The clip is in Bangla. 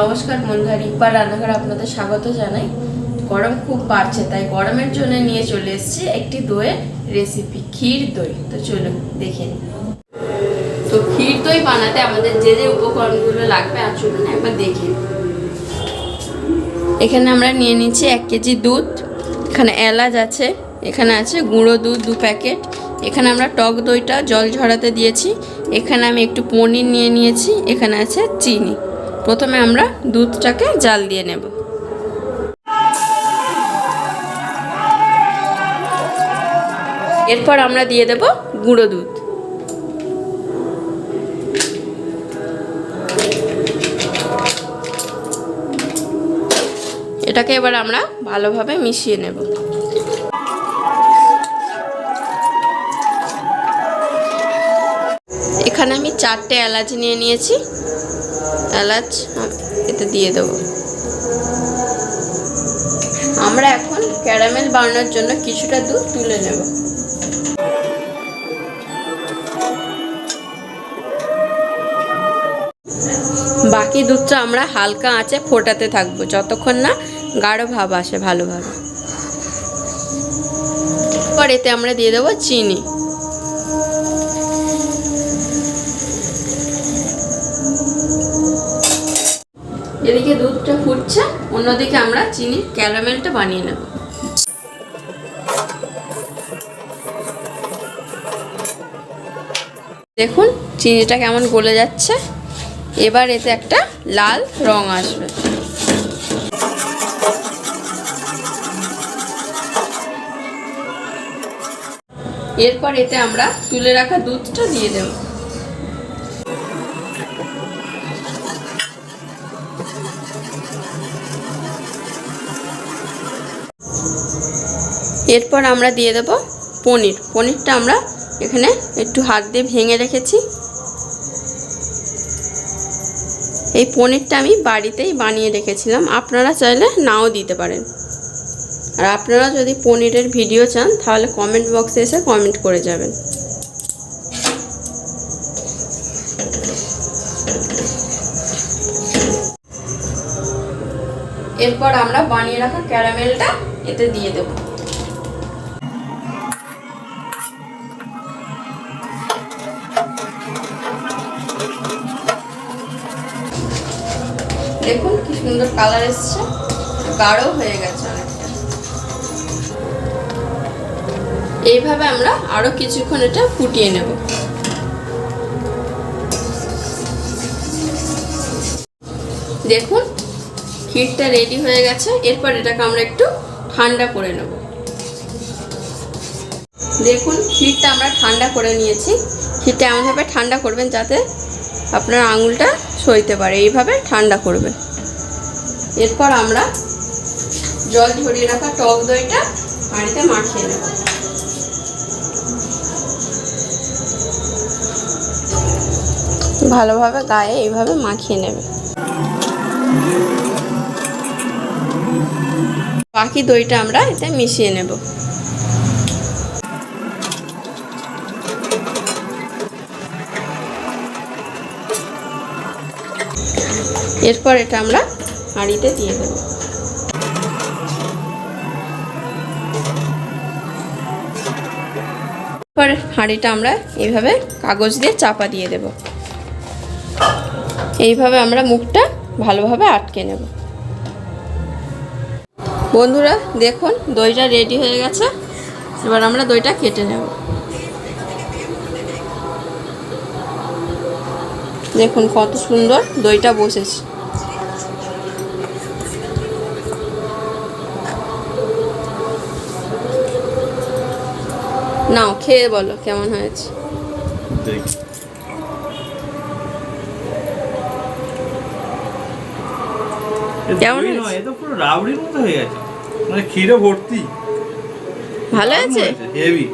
নমস্কার বন্ধুরা রিম্পা রান্নাঘর আপনাদের স্বাগত জানাই। গরম খুব বাড়ছে, তাই গরমের জন্য নিয়ে চলে এসেছি একটি দইয়ের রেসিপি ক্ষীর দই। তো চলুন, দেখে নিই। তো ক্ষীর দই বানাতে আমাদের যে যে উপকরণগুলো লাগবে, আর চলুন একবার দেখে এখানে আমরা নিয়ে নিচ্ছি এক কেজি দুধ, এখানে এলাচ আছে, এখানে আছে গুঁড়ো দুধ দু প্যাকেট, এখানে আমরা টক দইটা জল ঝরাতে দিয়েছি, এখানে আমি একটু পনির নিয়ে নিয়েছি, এখানে আছে চিনি। প্রথমে আমরা দুধটাকে জাল দিয়ে নেব। এরপর আমরা দিয়ে দেব গুঁড়ো দুধ। এটাকে এবার আমরা ভালোভাবে মিশিয়ে নেব। এখানে আমি চারটে এলাচ নিয়ে নিয়েছি। এলাচ এতে দিয়ে দেব। আমরা এখন ক্যারামেল বানানোর জন্য কিছুটা দুধ তুলে নেব। বাকি দুধটা আমরা হালকা আঁচে ফোটাতে থাকব, যতক্ষণ না গাঢ় ভাব আসে ভালোভাবে। পর এতে আমরা দিয়ে দেবো চিনি। এদিকে দুধটা ফুটছে, অন্যদিকে আমরা চিনির ক্যারামেলটা বানিয়ে নেব। দেখুন, চিনিটা কেমন গলে যাচ্ছে। এবার এতে একটা লাল রং আসবে। এরপর এতে আমরা তুলে রাখা দুধটা দিয়ে দেব। এরপর আমরা দিয়ে দেব পনির। পনিরটা আমরা এখানে একটু হাত দিয়ে ভেঙে রেখেছি। এই পনিরটা আমি বাড়িতেই বানিয়ে রেখেছিলাম। আপনারা চাইলে নাও দিতে পারেন। আর আপনারা যদি পনিরের ভিডিও চান, তাহলে কমেন্ট বক্সে এসে কমেন্ট করে যাবেন। এরপর আমরা বানিয়ে রাখা ক্যারামেলটা এতে দিয়ে দেব। দেখুন কি সুন্দর কালার এসছে। গাঢ় হয়ে গেছে অনেকটা। এইভাবে আমরা আরও কিছুক্ষণ এটা ফুটিয়ে নেব। দেখুন, ক্ষীরটা রেডি হয়ে গেছে। এরপর এটাকে আমরা একটু ঠান্ডা করে নেব। দেখুন, ক্ষীরটা আমরা ঠান্ডা করে নিয়েছি। ক্ষীরটা এমনভাবে ঠান্ডা করবেন যাতে আপনার আঙুলটা সইতে পারে, এইভাবে ঠান্ডা করবে। এরপর আমরা জল ঝরিয়ে রাখা টক দইটা হাঁড়িতে মাখিয়ে নেব। ভালোভাবে গায়ে এইভাবে মাখিয়ে নেবে। বাকি দইটা আমরা এতে মিশিয়ে নেব। এরপর এটা আমরা হাঁড়িতে দিয়ে দেব। এরপর হাঁড়িটা আমরা এইভাবে কাগজ দিয়ে চাপা দিয়ে দেব। এইভাবে আমরা মুখটা ভালোভাবে আটকে নেব। বন্ধুরা, দেখুন, দইটা রেডি হয়ে গেছে। এবার আমরা দইটা কেটে নেব। দেখুন কত সুন্দর দইটা বসেছে। নাও খেয়ে বলো কেমন হয়েছে। কেমন হয়েছে? তো পুরো রাবড়ির মতো হয়ে গেছে। মানে ক্ষীরে ভর্তি। ভালো আছে হেভি